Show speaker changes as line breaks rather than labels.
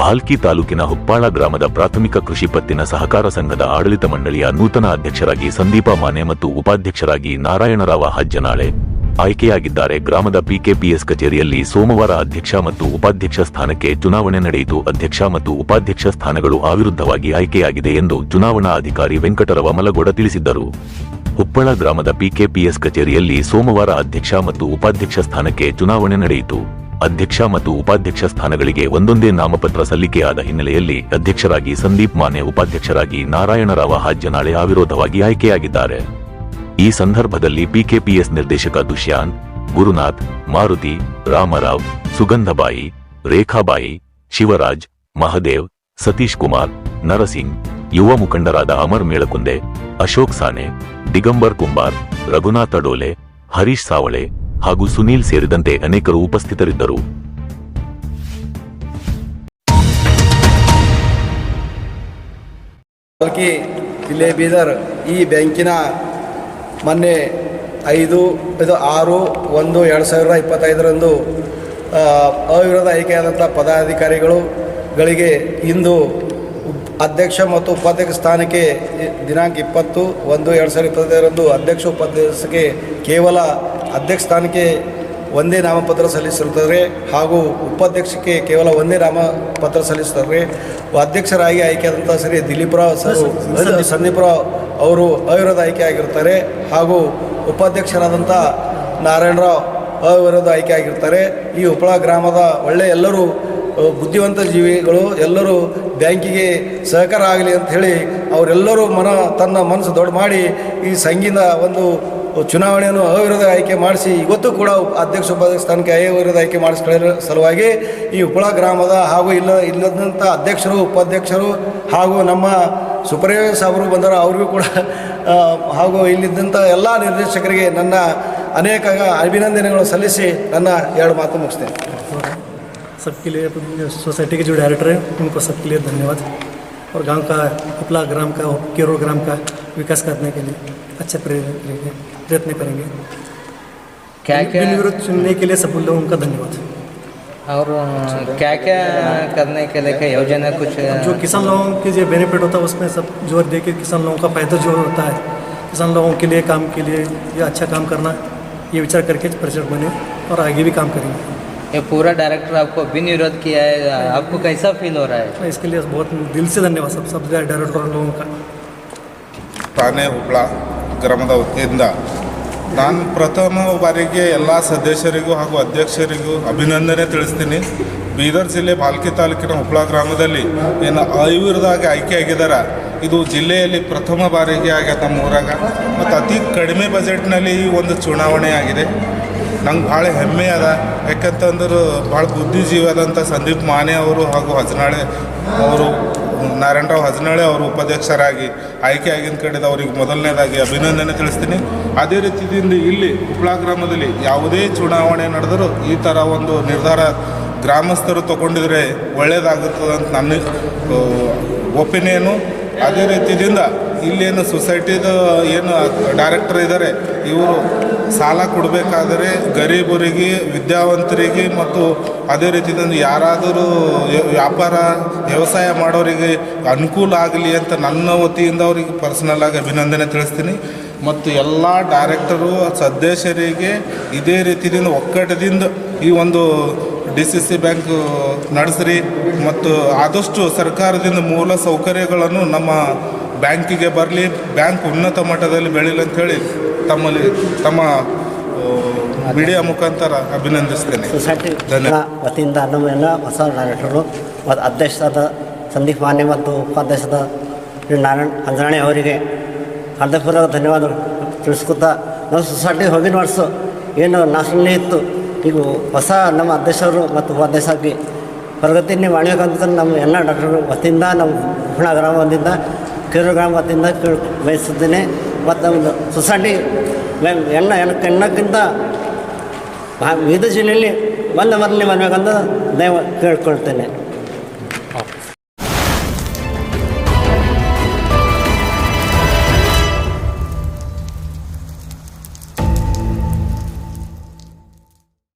ಭಾಲ್ಕಿ ತಾಲೂಕಿನ ಹುಪ್ಪಾಳ ಗ್ರಾಮದ ಪ್ರಾಥಮಿಕ ಕೃಷಿ ಪತ್ತಿನ ಸಹಕಾರ ಸಂಘದ ಆಡಳಿತ ಮಂಡಳಿಯ ನೂತನ ಅಧ್ಯಕ್ಷರಾಗಿ ಸಂದೀಪ ಮಾನೆ ಮತ್ತು ಉಪಾಧ್ಯಕ್ಷರಾಗಿ ನಾರಾಯಣರಾವ ಹಜ್ಜನಾಳೆ ಆಯ್ಕೆಯಾಗಿದ್ದಾರೆ. ಗ್ರಾಮದ ಪಿಕೆಪಿಎಸ್ ಕಚೇರಿಯಲ್ಲಿ ಸೋಮವಾರ ಅಧ್ಯಕ್ಷ ಮತ್ತು ಉಪಾಧ್ಯಕ್ಷ ಸ್ಥಾನಕ್ಕೆ ಚುನಾವಣೆ ನಡೆಯಿತು. ಅಧ್ಯಕ್ಷ ಮತ್ತು ಉಪಾಧ್ಯಕ್ಷ ಸ್ಥಾನಗಳು ಅವಿರುದ್ಧವಾಗಿ ಆಯ್ಕೆಯಾಗಿದೆ ಎಂದು ಚುನಾವಣಾ ಅಧಿಕಾರಿ ವೆಂಕಟರವ ಮಲಗೋಡ ತಿಳಿಸಿದ್ದರು. ಹುಪ್ಪಳ ಗ್ರಾಮದ ಪಿಕೆಪಿಎಸ್ ಕಚೇರಿಯಲ್ಲಿ ಸೋಮವಾರ ಅಧ್ಯಕ್ಷ ಮತ್ತು ಉಪಾಧ್ಯಕ್ಷ ಸ್ಥಾನಕ್ಕೆ ಚುನಾವಣೆ ನಡೆಯಿತು. ಅಧ್ಯಕ್ಷ ಮತ್ತು ಉಪಾಧ್ಯಕ್ಷ ಸ್ಥಾನಗಳಿಗೆ ಒಂದೊಂದೇ ನಾಮಪತ್ರ ಸಲ್ಲಿಕೆಯಾದ ಹಿನ್ನೆಲೆಯಲ್ಲಿ ಅಧ್ಯಕ್ಷರಾಗಿ ಸಂದೀಪ್ ಮಾನೆ, ಉಪಾಧ್ಯಕ್ಷರಾಗಿ ನಾರಾಯಣರಾವ ಹಾಜ್ಯನಾಳೆ ಅವಿರೋಧವಾಗಿ ಆಯ್ಕೆಯಾಗಿದ್ದಾರೆ. ಈ ಸಂದರ್ಭದಲ್ಲಿ ಪಿಕೆಪಿಎಸ್ ನಿರ್ದೇಶಕ ದುಷ್ಯಾಂತ್, ಗುರುನಾಥ್, ಮಾರುತಿ, ರಾಮರಾವ್, ಸುಗಂಧಬಾಯಿ, ರೇಖಾಬಾಯಿ, ಶಿವರಾಜ್, ಮಹದೇವ್, ಸತೀಶ್ ಕುಮಾರ್, ನರಸಿಂಗ್, ಯುವ ಮುಖಂಡರಾದ ಅಮರ್ ಮೇಳಕುಂದೆ, ಅಶೋಕ್ ಸಾನೆ, ದಿಗಂಬರ್ ಕುಂಬಾರ್, ರಘುನಾಥ ಡೋಲೆ, ಹರೀಶ್ ಸಾವಳೆ ಹಾಗೂ ಸುನೀಲ್ ಸೇರಿದಂತೆ ಅನೇಕರು ಉಪಸ್ಥಿತರಿದ್ದರು.
ಬೀದರ್ ಈ ಬ್ಯಾಂಕಿನ ಮೊನ್ನೆ ಐದು, ಇದು ಆರು, ಒಂದು, ಎರಡು ಸಾವಿರದ ಇಪ್ಪತ್ತೈದರಂದು ಅವಿರೋಧ ಆಯ್ಕೆಯಾದಂಥ ಪದಾಧಿಕಾರಿಗಳು ಗಳಿಗೆ ಇಂದು ಅಧ್ಯಕ್ಷ ಮತ್ತು ಉಪಾಧ್ಯಕ್ಷ ಸ್ಥಾನಕ್ಕೆ ದಿನಾಂಕ ಇಪ್ಪತ್ತು ಒಂದು ಎರಡು ಸಾವಿರದ ಇಪ್ಪತ್ತೈದರಂದು ಅಧ್ಯಕ್ಷ ಉಪಾಧ್ಯಕ್ಷಕ್ಕೆ ಕೇವಲ ಅಧ್ಯಕ್ಷ ಸ್ಥಾನಕ್ಕೆ ಒಂದೇ ನಾಮಪತ್ರ ಸಲ್ಲಿಸಿರುತ್ತಾರೆ ಹಾಗೂ ಉಪಾಧ್ಯಕ್ಷಕ್ಕೆ ಕೇವಲ ಒಂದೇ ನಾಮಪತ್ರ ಸಲ್ಲಿಸುತ್ತಾರೆ. ಅಧ್ಯಕ್ಷರಾಗಿ ಆಯ್ಕೆಯಾದಂಥ ಶ್ರೀ ದಿಲೀಪ್ರಾವ್ ಸರ್ ಸಂದೀಪ್ರಾವ್ ಅವರು ಅವಿರೋಧ ಆಯ್ಕೆ ಆಗಿರ್ತಾರೆ ಹಾಗೂ ಉಪಾಧ್ಯಕ್ಷರಾದಂಥ ನಾರಾಯಣರಾವ್ ಅವಿರೋಧ ಆಯ್ಕೆ ಆಗಿರ್ತಾರೆ ಈ ಉಪಳ ಗ್ರಾಮದ ಒಳ್ಳೆ ಎಲ್ಲರೂ ಬುದ್ಧಿವಂತ ಜೀವಿಗಳು ಎಲ್ಲರೂ ಬ್ಯಾಂಕಿಗೆ ಸಹಕಾರ ಆಗಲಿ ಅಂತ ಹೇಳಿ ಅವರೆಲ್ಲರೂ ಮನ, ತನ್ನ ಮನಸ್ಸು ದೊಡ್ಡ ಮಾಡಿ ಈ ಸಂಘಿನ ಒಂದು ಚುನಾವಣೆಯನ್ನು ಅವಿರೋಧ ಆಯ್ಕೆ ಮಾಡಿಸಿ, ಇವತ್ತು ಕೂಡ ಅಧ್ಯಕ್ಷ ಉಪಾಧ್ಯಕ್ಷ ಸ್ಥಾನಕ್ಕೆ ಅವಿರೋಧ ಆಯ್ಕೆ ಮಾಡಿಸ್ಕೊಳ್ಳೋ ಸಲುವಾಗಿ ಈ ಉಪಳ ಗ್ರಾಮದ ಹಾಗೂ ಇಲ್ಲ ಇಲ್ಲದಂಥ ಅಧ್ಯಕ್ಷರು, ಉಪಾಧ್ಯಕ್ಷರು ಹಾಗೂ ನಮ್ಮ ಸುಪ್ರೀಂ ಸಾಹೇಬರು ಬಂದರು ಅವ್ರಿಗೂ ಕೂಡ ಹಾಗೂ ಇಲ್ಲಿದ್ದಂಥ ಎಲ್ಲ ನಿರ್ದೇಶಕರಿಗೆ ನನ್ನ ಅನೇಕ ಅಭಿನಂದನೆಗಳು ಸಲ್ಲಿಸಿ ನನ್ನ ಎರಡು ಮಾತು ಮುಗಿಸ್ತೇನೆ.
सबके लिए सोसाइटी के जो डायरेक्टर हैं उनको सबके लिए धन्यवाद। और गाँव का उपला ग्राम का केरोड़ ग्राम का विकास करने के लिए अच्छे प्रयत्न करेंगे प्रयत्न करेंगे।
क्या क्या
विरोध चुनने के लिए सब लोगों का धन्यवाद।
और क्या क्या करने के लिए क्या योजना कुछ
जो किसान लोगों के जो बेनिफिट होता है उसमें सब ज़ोर दे के किसान लोगों का फ़ायदा जो होता है किसान लोगों के लिए काम के लिए या अच्छा काम करना ये विचार करके प्रेसिडेंट बने और आगे भी काम करेंगे।
ये पूरा डायरेक्टर आपको बिन विरोध किया है आपको कैसा फील हो रहा है
मैं इसके लिए बहुत दिल से धन्यवाद सब सब डायरेक्टर लोगों का
ಠಾಣೆ ಹುಬ್ಳ ಗ್ರಾಮದ ವತಿಯಿಂದ ನಾನು ಪ್ರಥಮ ಬಾರಿಗೆ ಎಲ್ಲ ಸದಸ್ಯರಿಗೂ ಹಾಗೂ ಅಧ್ಯಕ್ಷರಿಗೂ ಅಭಿನಂದನೆ ತಿಳಿಸ್ತೀನಿ ಬೀದರ್ ಜಿಲ್ಲೆ ಬಾಲ್ಕಿ ತಾಲೂಕಿನ ಹುಬ್ಳ ಗ್ರಾಮದಲ್ಲಿ ಏನು ಅವಿರದಾಗಿ ಆಯ್ಕೆಯಾಗಿದ್ದಾರೆ ಇದು ಜಿಲ್ಲೆಯಲ್ಲಿ ಪ್ರಥಮ ಬಾರಿಗೆ ಆಗ್ಯದ ನಮ್ಮ ಊರಾಗ ಮತ್ತು ಅತಿ ಕಡಿಮೆ ಬಜೆಟ್ನಲ್ಲಿ ಈ ಒಂದು ಚುನಾವಣೆ ಆಗಿದೆ ನಂಗೆ ಭಾಳ ಹೆಮ್ಮೆ ಅದ. ಯಾಕಂತಂದ್ರೆ ಭಾಳ ಬುದ್ಧಿಜೀವಿ ಆದಂಥ ಸಂದೀಪ್ ಮಾನೆ ಅವರು ಹಾಗೂ ಹಜನಾಳೆ ಅವರು, ನಾರಾಯಣರಾವ್ ಹಜನಾಳೆ ಅವರು ಉಪಾಧ್ಯಕ್ಷರಾಗಿ ಆಯ್ಕೆ ಆಗಿನ ಕಡೆದ ಅವ್ರಿಗೆ ಮೊದಲನೇದಾಗಿ ಅಭಿನಂದನೆ ತಿಳಿಸ್ತೀನಿ. ಅದೇ ರೀತಿಯಿಂದ ಇಲ್ಲಿ ಉಪ್ಪಳ ಗ್ರಾಮದಲ್ಲಿ ಯಾವುದೇ ಚುನಾವಣೆ ನಡೆದರೂ ಈ ಥರ ಒಂದು ನಿರ್ಧಾರ ಗ್ರಾಮಸ್ಥರು ತಗೊಂಡಿದ್ರೆ ಒಳ್ಳೆಯದಾಗುತ್ತದೆ ಅಂತ ನನ್ನ ಒಪಿನಿಯನು. ಅದೇ ರೀತಿಯಿಂದ ಇಲ್ಲೇನು ಸೊಸೈಟಿದು ಏನು ಡೈರೆಕ್ಟರ್ ಇದ್ದಾರೆ ಇವರು ಸಾಲ ಕೊಡಬೇಕಾದರೆ ಗರೀಬರಿಗೆ, ವಿದ್ಯಾವಂತರಿಗೆ ಮತ್ತು ಅದೇ ರೀತಿಯಿಂದ ಯಾರಾದರೂ ವ್ಯಾಪಾರ, ವ್ಯವಸಾಯ ಮಾಡೋರಿಗೆ ಅನುಕೂಲ ಆಗಲಿ ಅಂತ ನನ್ನ ವತಿಯಿಂದ ಅವರಿಗೆ ಪರ್ಸನಲ್ ಆಗಿ ಅಭಿನಂದನೆ ತಿಳಿಸ್ತೀನಿ. ಮತ್ತು ಎಲ್ಲ ಡೈರೆಕ್ಟರು ಸದಸ್ಯರಿಗೆ ಇದೇ ರೀತಿಯಿಂದ ಒಕ್ಕಟದಿಂದ ಈ ಒಂದು ಡಿ ಸಿ ಸಿ ಬ್ಯಾಂಕ್ ನಡೆಸ್ರಿ ಮತ್ತು ಆದಷ್ಟು ಸರ್ಕಾರದಿಂದ ಮೂಲ ಸೌಕರ್ಯಗಳನ್ನು ನಮ್ಮ ಬ್ಯಾಂಕಿಗೆ ಬರಲಿ. ಬ್ಯಾಂಕ್ ಉನ್ನತ ಮಟ್ಟದಲ್ಲಿ ಬೆಳೀಲಿ ಅಂತೇಳಿ ತಮ್ಮಲ್ಲಿ ತಮ್ಮ ಮೀಡಿಯಾ ಮುಖಾಂತರ ಅಭಿನಂದಿಸ್ತೇನೆ.
ಸೊಸೈಟಿ ವತಿಯಿಂದ ನಮ್ಮ ಎಲ್ಲ ಹೊಸ ಡೈರೆಕ್ಟರು ಮತ್ತು ಅಧ್ಯಕ್ಷರಾದ ಸಂದೀಪ್ ಮಾನ್ಯ ಮತ್ತು ಉಪಾಧ್ಯಕ್ಷರಾದ ಶ್ರೀ ನಾರಾಯಣ್ ಅಂಜರಾಣಿ ಅವರಿಗೆ ಹೃದಯಪೂರ್ವಕ ಧನ್ಯವಾದ ತಿಳಿಸ್ಕೊತಾ ನಾವು ಸೊಸೈಟಿ ಹೋಗಿನ ವರ್ಷ ಏನು ನಾಶನೇ ಇತ್ತು. ಈಗ ಹೊಸ ನಮ್ಮ ಅಧ್ಯಕ್ಷರು ಮತ್ತು ಉಪಾಧ್ಯಕ್ಷರಾಗಿ ಪ್ರಗತಿನೇ ಮಾಡಬೇಕಂತ ನಮ್ಮ ಎಲ್ಲ ಡಾಕ್ಟರ್ ವತಿಯಿಂದ ನಮ್ಮ ಹುಣ ಗ್ರಾಮ ವತಿಯಿಂದ ಕಿರು ಗ್ರಾಮ ವತಿಯಿಂದ ಕೇಳಿ ಬಯಸುತ್ತೇನೆ. ಮತ್ತು ಒಂದು ಸೊಸೈಟಿ ಎಲ್ಲ ಎಲ್ಲ ಎಣ್ಣಕ್ಕಿಂತ ವಿವಿಧ ಜಿಲ್ಲೆಯಲ್ಲಿ ಒಂದು ಮೊದಲನೇ ಬರಬೇಕಂತ ದಯವ ಕೇಳ್ಕೊಳ್ತೇನೆ.